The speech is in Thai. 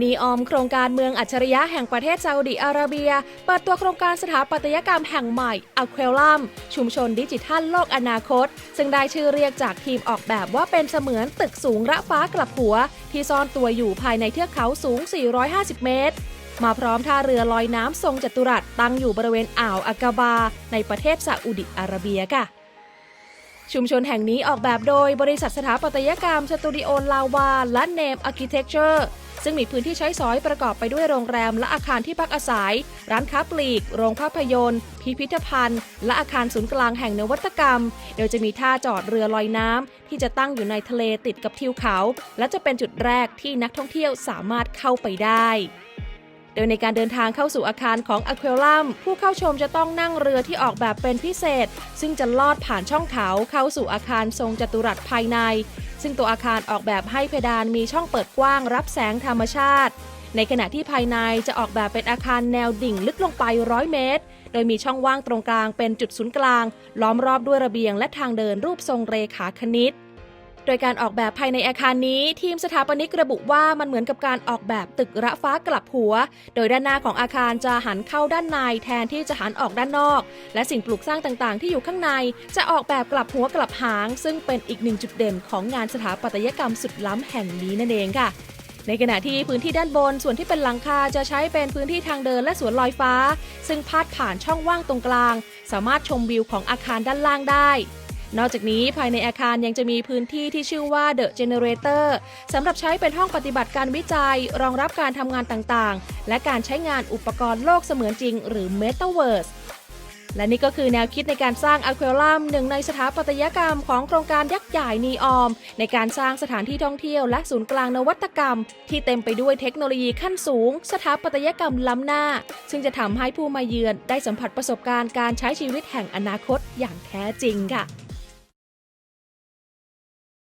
นีออมโครงการเมืองอัจฉริยะแห่งประเทศซาอุดิอาระเบีย เปิดตัวโครงการสถาปัตยกรรมแห่งใหม่อ q ควลัมชุมชนดิจิทัลโลกอนาคต ซึ่งได้ชื่อเรียกจากทีมออกแบบว่าเป็นเสมือนตึกสูงระฟ้ากลับหัว ที่ซ่อนตัวอยู่ภายในเทือกเขาสูง 450 เมตร มาพร้อมท่าเรือลอยน้ำทรงจัตุรัสตั้งอยู่บริเวณอ่าวอากาบา ในประเทศซาอุดิอาระเบียค่ะชุมชนแห่งนี้ออกแบบโดยบริษัทสถาปัตยกรรมสตูดิโอลาวาและเนมอาร์เคเต็กเจอร์ ซึ่งมีพื้นที่ใช้สอยประกอบไปด้วยโรงแรม และอาคารที่พักอาศัย ร้านค้าปลีก โรงภาพยนตร์ พิพิธภัณฑ์ และอาคารศูนย์กลางแห่งนวัตกรรม โดยจะมีท่าจอดเรือลอยน้ำที่จะตั้งอยู่ในทะเลติดกับทิวเขา และจะเป็นจุดแรกที่นักท่องเที่ยวสามารถเข้าไปได้โดยในการเดินทางเข้าสู่อาคารของอ q ควลัมผู้เข้าชมจะต้องนั่งเรือที่ออกแบบเป็นพิเศษ ซึ่งจะลอดผ่านช่องเขาเข้าสู่อาคารทรงจัตุรัสภายใน ซึ่งตัวอาคารออกแบบให้เพดานมีช่องเปิดกว้างรับแสงธรรมชาติ ในขณะที่ภายในจะออกแบบเป็นอาคารแนวดิ่งลึกลงไปร้อยเมตร โดยมีช่องว่างตรงกลางเป็นจุดศูนย์กลาง ล้อมรอบด้วยระเบียงและทางเดินรูปทรงเรขาคณิต ดยการออกแบบภายในอาคารนี้ ทีมสถาปนิกระบุว่ามันเหมือนกับการออกแบบตึกระฟ้ากลับหัว โดยด้านหน้าของอาคารจะหันเข้าด้านในแทนที่จะหันออกด้านนอก และสิ่งปลูกสร้างต่างๆ ที่อยู่ข้างใน จะออกแบบกลับหัวกลับหาง ซึ่งเป็นอีกหนึ่งจุดเด่นของงานสถาปัตยกรรมสุดล้ำแห่งนี้นั่นเองค่ะในขณะที่พื้นที่ด้านบนส่วนที่เป็นหลังคาจะใช้เป็นพื้นที่ทางเดินและสวนลอยฟ้า ซึ่งพาดผ่านช่องว่างตรงกลาง สามารถชมวิวของอาคารด้านล่างได้ นอกจากนี้ภายในอาคารยังจะมีพื้นที่ที่ชื่อว่า The Generator สำหรับใช้เป็นห้องปฏิบัติการวิจัย รองรับการทำงานต่างๆ และการใช้งานอุปกรณ์โลกเสมือนจริง หรือ Metaverse และนี่ก็คือแนวคิดในการสร้างอ q ควลัมหนึ่งในสถาปัตยกรรมของโครงการยักษ์ใหญ่นีออม ในการสร้างสถานที่ท่องเที่ยวและศูนย์กลางนวัตกรรม ที่เต็มไปด้วยเทคโนโลยีขั้นสูง สถาปัตยกรรมล้ำหน้า ซึ่งจะทำให้ผู้มาเยือนได้สัมผัสประสบการณ์การใช้ชีวิตแห่งอนาคตอย่างแท้จริงค่ะ